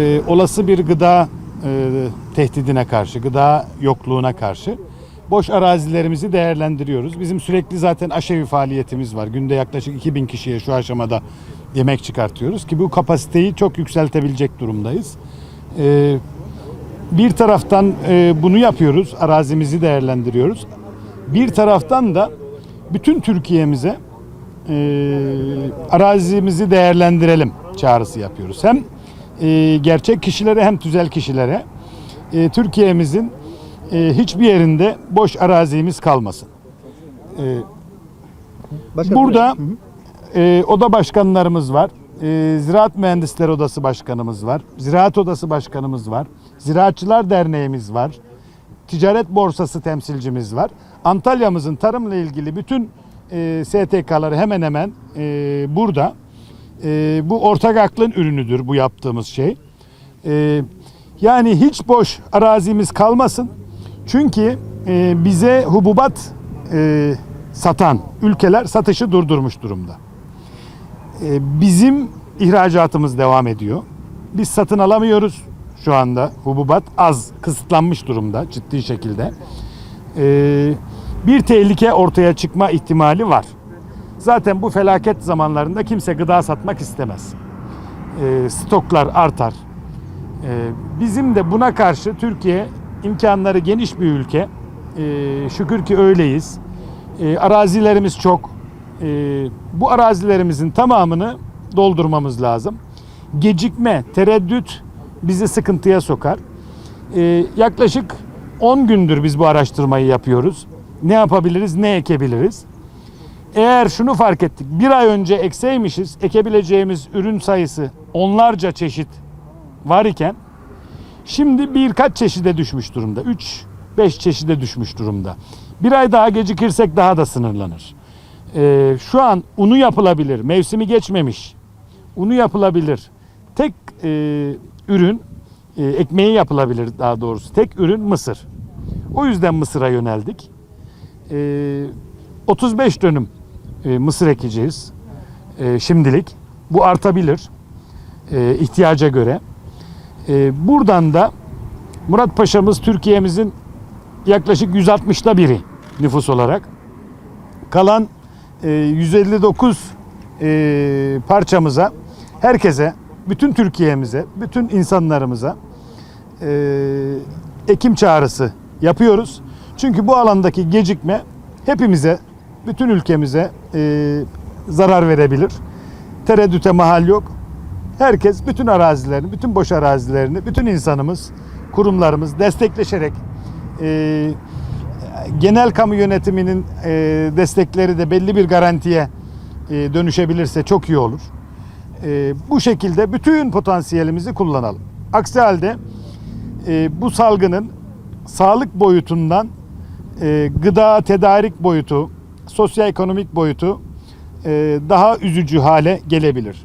Ee, olası bir gıda e, tehdidine karşı, gıda yokluğuna karşı boş arazilerimizi değerlendiriyoruz. Bizim sürekli zaten aşevi faaliyetimiz var. Günde yaklaşık 2000 kişiye şu aşamada yemek çıkartıyoruz ki bu kapasiteyi çok yükseltebilecek durumdayız. Ee, bir taraftan e, bunu yapıyoruz, arazimizi değerlendiriyoruz. Bir taraftan da bütün Türkiye'mize e, arazimizi değerlendirelim çağrısı yapıyoruz. Hem e, gerçek kişilere hem tüzel kişilere e, Türkiye'mizin e, hiçbir yerinde boş arazimiz kalmasın. E, Başka Burada e, oda başkanlarımız var. E, Ziraat Mühendisleri Odası Başkanımız var. Ziraat Odası Başkanımız var. Ziraatçılar Derneğimiz var. Ticaret Borsası temsilcimiz var. Antalya'mızın tarımla ilgili bütün e, STK'ları hemen hemen e, burada. E, bu ortak aklın ürünüdür bu yaptığımız şey. E, yani hiç boş arazimiz kalmasın. Çünkü e, bize hububat e, satan ülkeler satışı durdurmuş durumda. E, bizim ihracatımız devam ediyor. Biz satın alamıyoruz şu anda. Hububat az, kısıtlanmış durumda ciddi şekilde. E, bir tehlike ortaya çıkma ihtimali var. Zaten bu felaket zamanlarında kimse gıda satmak istemez. E, stoklar artar. Ee, Bizim de buna karşı Türkiye imkanları geniş bir ülke. Ee, Şükür ki öyleyiz. Ee, Arazilerimiz çok. Ee, Bu arazilerimizin tamamını doldurmamız lazım. Gecikme, tereddüt bizi sıkıntıya sokar. Ee, Yaklaşık 10 gündür biz bu araştırmayı yapıyoruz. Ne yapabiliriz, ne ekebiliriz? Eğer şunu fark ettik, bir ay önce ekseymişiz, ekebileceğimiz ürün sayısı onlarca çeşit var iken şimdi birkaç çeşide düşmüş durumda. 3-5 çeşide düşmüş durumda. Bir ay daha gecikirsek daha da sınırlanır. Ee, şu an unu yapılabilir, mevsimi geçmemiş. Unu yapılabilir. Tek e, ürün, e, ekmeği yapılabilir daha doğrusu. Tek ürün mısır. O yüzden mısıra yöneldik. Ee, 35 dönüm e, mısır ekeceğiz e, şimdilik. Bu artabilir e, ihtiyaca göre. Buradan da Murat Paşa'mız Türkiye'mizin yaklaşık 160'ta biri nüfus olarak. Kalan e, 159 e, parçamıza, herkese, bütün Türkiye'mize, bütün insanlarımıza ekim çağrısı yapıyoruz. Çünkü bu alandaki gecikme hepimize, bütün ülkemize e, zarar verebilir. Tereddüte mahal yok. Herkes bütün arazilerini, bütün boş arazilerini, bütün insanımız, kurumlarımız destekleşerek e, genel kamu yönetiminin e, destekleri de belli bir garantiye e, dönüşebilirse çok iyi olur. E, bu şekilde bütün potansiyelimizi kullanalım. Aksi halde e, bu salgının sağlık boyutundan e, gıda tedarik boyutu, sosyoekonomik boyutu e, daha üzücü hale gelebilir.